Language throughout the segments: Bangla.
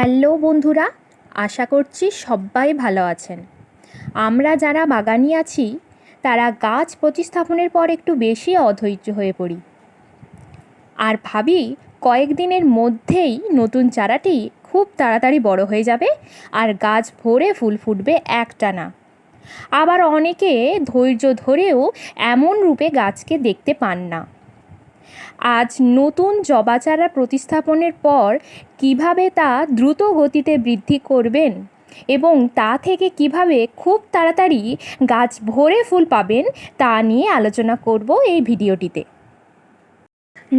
হ্যালো বন্ধুরা, আশা করছি সবাই ভালো আছেন। আমরা যারা বাগানি আছি, তারা গাছ প্রতিস্থাপনের পর একটু বেশি অধৈর্য হয়ে পড়ি। আর ভাবি কয়েকদিনের মধ্যেই নতুন চারাটি খুব তাড়াতাড়ি বড় হয়ে যাবে আর গাছ ভরে ফুল ফুটবে একটানা। আবার অনেকে ধৈর্য ধরেও এমন রূপে গাছকে দেখতে পান না। আজ নতুন জবা চারা প্রতিস্থাপনের পর কীভাবে তা দ্রুত গতিতে বৃদ্ধি করবেন এবং তা থেকে কীভাবে খুব তাড়াতাড়ি গাছ ভরে ফুল পাবেন তা নিয়ে আলোচনা করব এই ভিডিওটিতে।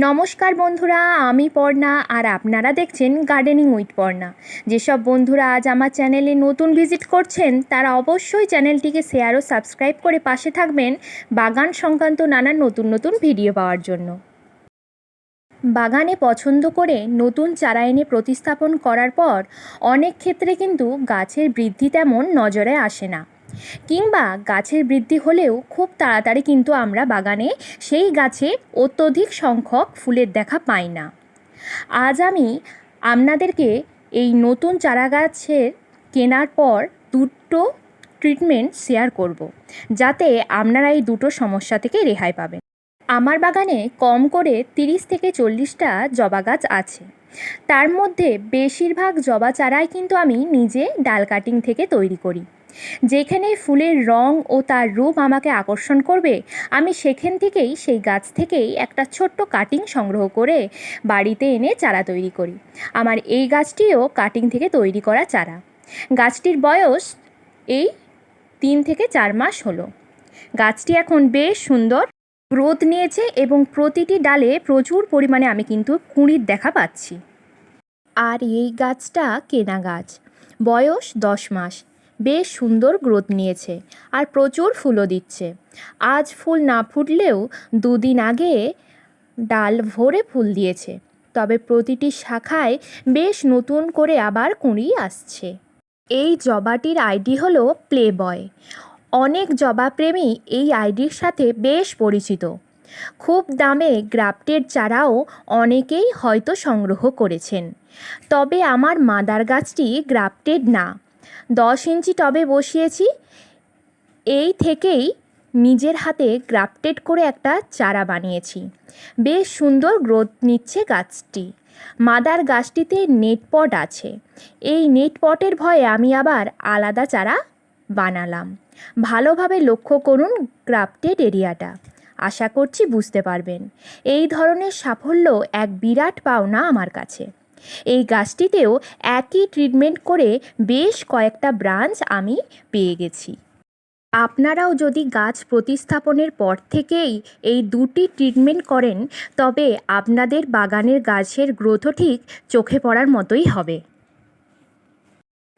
নমস্কার বন্ধুরা, আমি পর্ণা আর আপনারা দেখছেন গার্ডেনিং উইথ পর্ণা। যেসব বন্ধুরা আজ আমার চ্যানেলে নতুন ভিজিট করছেন, তারা অবশ্যই চ্যানেলটিকে শেয়ার ও সাবস্ক্রাইব করে পাশে থাকবেন বাগান সংক্রান্ত নানান নতুন নতুন ভিডিও পাওয়ার জন্য। বাগানে পছন্দ করে নতুন চারা এনে প্রতিস্থাপন করার পর অনেক ক্ষেত্রে কিন্তু গাছের বৃদ্ধি তেমন নজরে আসে না। কিংবা গাছের বৃদ্ধি হলেও খুব তাড়াতাড়ি কিন্তু আমরা বাগানে সেই গাছে অত্যধিক সংখ্যক ফুলের দেখা পাই না। আজ আমি আপনাদেরকে এই নতুন চারা গাছের কেনার পর দুটো ট্রিটমেন্ট শেয়ার করব, যাতে আপনারা এই দুটো সমস্যা থেকে রেহাই পাবেন। আমার বাগানে কম করে তিরিশ থেকে চল্লিশটা জবা গাছ আছে। তার মধ্যে বেশিরভাগ জবা চারাই কিন্তু আমি নিজে ডাল কাটিং থেকে তৈরি করি। যেখানে ফুলের রং ও তার রূপ আমাকে আকর্ষণ করবে, আমি সেখান থেকেই সেই গাছ থেকেই একটা ছোট্ট কাটিং সংগ্রহ করে বাড়িতে এনে চারা তৈরি করি। আমার এই গাছটিও কাটিং থেকে তৈরি করা চারা। গাছটির বয়স এই তিন থেকে চার মাস হলো। গাছটি এখন বেশ সুন্দর গ্রোথ নিয়েছে এবং প্রতিটি ডালে প্রচুর পরিমাণে আমি কিন্তু কুঁড়ির দেখা পাচ্ছি। আর এই গাছটা কেনা গাছ। বয়স দশ মাস। বেশ সুন্দর গ্রোথ নিয়েছে আর প্রচুর ফুলও দিচ্ছে। আজ ফুল না ফুটলেও দুদিন আগে ডাল ভরে ফুল দিয়েছে। তবে প্রতিটি শাখায় বেশ নতুন করে আবার কুঁড়ি আসছে। এই জবাটির আইডি হলো প্লে বয় অনেক জবাপ্রেমী এই আইডির সাথে বেশ পরিচিত। খুব দামে গ্রাফটেড চারাও অনেকেই হয়তো সংগ্রহ করেছেন। তবে আমার মাদার গাছটি গ্রাফটেড না। দশ ইঞ্চি টবে বসিয়েছি। এই থেকেই নিজের হাতে গ্রাফটেড করে একটা চারা বানিয়েছি। বেশ সুন্দর গ্রোথ নিচ্ছে গাছটি। মাদার গাছটিতে নেট পট আছে। এই নেট পটের ভয়ে আমি আবার আলাদা চারা বানালাম। ভালোভাবে লক্ষ্য করুন গ্রাফটেড এরিয়াটা। আশা করছি বুঝতে পারবেন। এই ধরনের সাফল্য এক বিরাট পাওনা আমার কাছে। এই গাছটিতেও একই ট্রিটমেন্ট করে বেশ কয়েকটা ব্রাঞ্চ আমি পেয়ে গেছি। আপনারাও যদি গাছ প্রতিস্থাপনের পর থেকেই এই দুটি ট্রিটমেন্ট করেন, তবে আপনাদের বাগানের গাছের গ্রোথও ঠিক চোখে পড়ার মতোই হবে।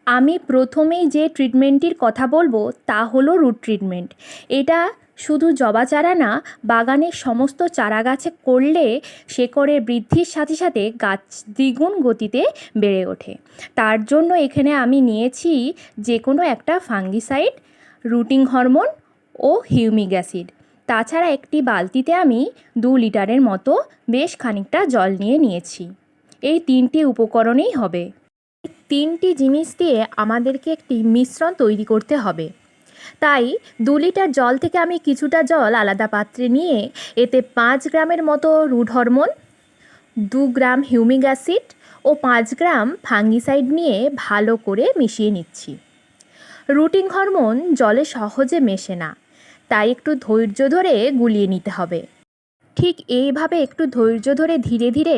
আমি প্রথমেই যে ট্রিটমেন্টটির কথা বলব তা হলো রুট ট্রিটমেন্ট। এটা শুধু জবা চারা না, বাগানের সমস্ত চারা গাছে করলে শেকড়ের বৃদ্ধির সাথে সাথে গাছ দ্বিগুণ গতিতে বেড়ে ওঠে। তার জন্য এখানে আমি নিয়েছি যে কোনো একটা ফাঙ্গিসাইড, রুটিং হরমোন ও হিউমিক অ্যাসিড। তাছাড়া একটি বালতিতে আমি দু লিটারের মতো বেশ খানিকটা জল নিয়ে নিয়েছি। এই তিনটি উপকরণেই হবে। তিনটি জিনিস দিয়ে আমাদেরকে একটি মিশ্রণ তৈরি করতে হবে। তাই দু লিটার জল থেকে আমি কিছুটা জল আলাদা পাত্রে নিয়ে এতে পাঁচ গ্রামের মতো রুট হরমোন, দু গ্রাম হিউমিক অ্যাসিড ও পাঁচ গ্রাম ফাঙ্গিসাইড নিয়ে ভালো করে মিশিয়ে নিচ্ছি। রুটিং হরমোন জলে সহজে মেশে না, তাই একটু ধৈর্য ধরে গুলিয়ে নিতে হবে। ঠিক এইভাবে একটু ধৈর্য ধরে ধীরে ধীরে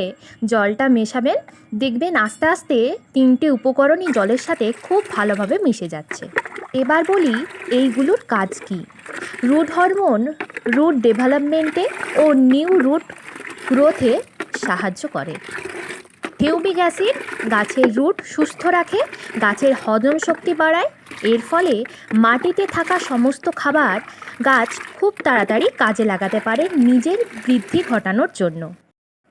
জলটা মেশাবেন, দেখবেন আস্তে আস্তে তিনটে উপকরণই জলের সাথে খুব ভালোভাবে মিশে যাচ্ছে। এবার বলি এইগুলোর কাজ কি? রুট হরমোন, রুট ডেভেলপমেন্টে ও নিউ রুট গ্রোথে সাহায্য করে। হিউমিক অ্যাসিড গাছের রুট সুস্থ রাখে, গাছের হজম শক্তি বাড়ায় এর ফলে মাটিতে থাকা সমস্ত খাবার গাছ খুব তাড়াতাড়ি কাজে লাগাতে পারে নিজের বৃদ্ধি ঘটানোর জন্য।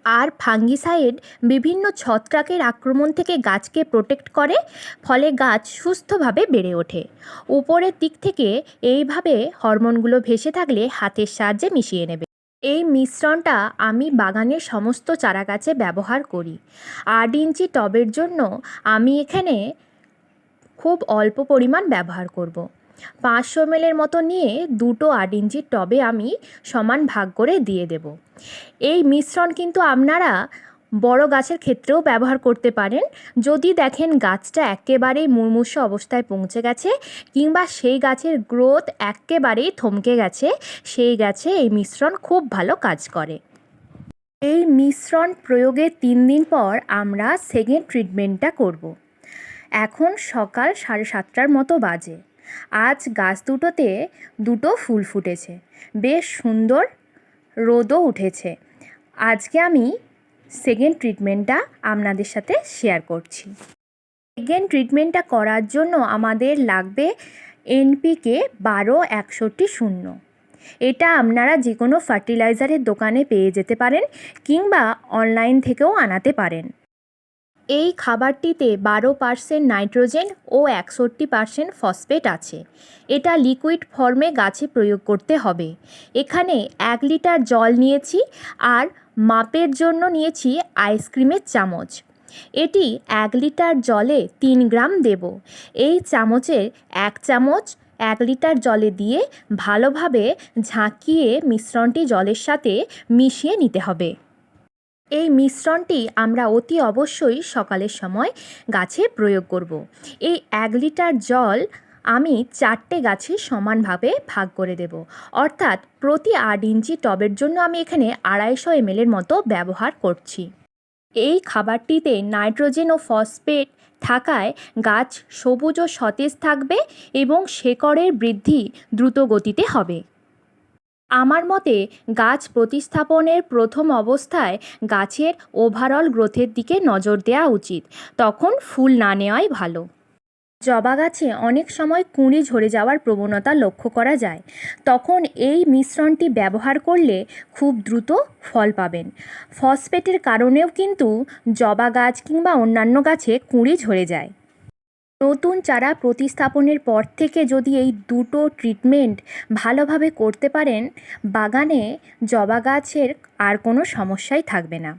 আর ফাঙ্গিসাইড বিভিন্ন ছত্রাকের আক্রমণ থেকে গাছকে প্রোটেক্ট করে, ফলে গাছ সুস্থভাবে বেড়ে ওঠে। উপরের দিক থেকে এইভাবে হরমোনগুলো ভেসে থাকলে হাতের সাহায্যে মিশিয়ে নেবে। এই মিশ্রণটা আমি বাগানের সমস্ত চারা গাছে ব্যবহার করি। আট ইঞ্চি টবের জন্য আমি এখানে খুব অল্প পরিমাণ ব্যবহার করব। পাঁচশো এমএলের মতো নিয়ে দুটো আট ইঞ্চির টবে আমি সমান ভাগ করে দিয়ে দেব এই মিশ্রণ কিন্তু আপনারা বড় গাছের ক্ষেত্রেও ব্যবহার করতে পারেন যদি দেখেন গাছটা একেবারেই মুমূর্ষ অবস্থায় পৌঁছে গেছে কিংবা সেই গাছের গ্রোথ একেবারেই থমকে গেছে, সেই গাছে এই মিশ্রণ খুব ভালো কাজ করে এই মিশ্রণ প্রয়োগের তিন দিন পর আমরা সেকেন্ড ট্রিটমেন্টটা করব। এখন সকাল সাড়ে সাতটার মতো বাজে। আজ গাছ দুটোতে দুটো ফুল ফুটেছে। বেশ সুন্দর রোদও উঠেছে। আজকে আমি সেকেন্ড ট্রিটমেন্টটা আপনাদের সাথে শেয়ার করছি। সেকেন্ড ট্রিটমেন্টটা করার জন্য আমাদের লাগবে এনপিকে বারো একষট্টি শূন্য। এটা আপনারা যে কোনো ফার্টিলাইজারের দোকানে পেয়ে যেতে পারেন কিংবা অনলাইন থেকেও আনাতে পারেন। এই খাবারটিতে বারো পার্সেন্ট নাইট্রোজেন ও একষট্টি পার্সেন্ট ফসফেট আছে। এটা লিকুইড ফর্মে গাছে প্রয়োগ করতে হবে। এখানে এক লিটার জল নিয়েছি আর মাপের জন্য নিয়েছি আইসক্রিমের চামচ। এটি এক লিটার জলে তিন গ্রাম দেব। এই চামচের এক চামচ এক লিটার জলে দিয়ে ভালোভাবে ঝাঁকিয়ে মিশ্রণটি জলের সাথে মিশিয়ে নিতে হবে। এই মিশ্রণটি আমরা অতি অবশ্যই সকালের সময় গাছে প্রয়োগ করব। এই এক লিটার জল আমি চারটে গাছে সমানভাবে ভাগ করে দেব। অর্থাৎ প্রতি আট ইঞ্চি টবের জন্য আমি এখানে আড়াইশো এমএলের মতো ব্যবহার করছি। এই খাবারটিতে নাইট্রোজেন ও ফসফেট থাকায় গাছ সবুজ ও সতেজ থাকবে এবং শেকড়ের বৃদ্ধি দ্রুত গতিতে হবে। আমার মতে গাছ প্রতিস্থাপনের প্রথম অবস্থায় গাছের ওভারঅল গ্রোথের দিকে নজর দেওয়া উচিত। তখন ফুল না নেওয়াই ভালো। জবা গাছে অনেক সময় কুঁড়ি ঝরে যাওয়ার প্রবণতা লক্ষ্য করা যায়। তখন এই মিশ্রণটি ব্যবহার করলে খুব দ্রুত ফল পাবেন। ফসফেটের কারণেও কিন্তু জবা গাছ কিংবা অন্যান্য গাছে কুঁড়ি ঝরে যায়। নতুন চারা প্রতিস্থাপনের পর থেকে যদি এই দুটো ট্রিটমেন্ট ভালোভাবে করতে পারেন, বাগানে জবা গাছের আর কোনো সমস্যাই থাকবে না।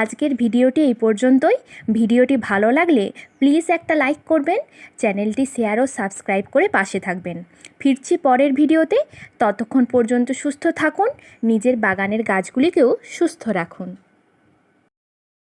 আজকের ভিডিওটি এই পর্যন্তই। ভিডিওটি ভালো লাগলে প্লিজ একটা লাইক করবেন, চ্যানেলটি শেয়ার ও সাবস্ক্রাইব করে পাশে থাকবেন। ফিরছি পরের ভিডিওতে। ততক্ষণ পর্যন্ত সুস্থ থাকুন, নিজের বাগানের গাছগুলিকেও সুস্থ রাখুন।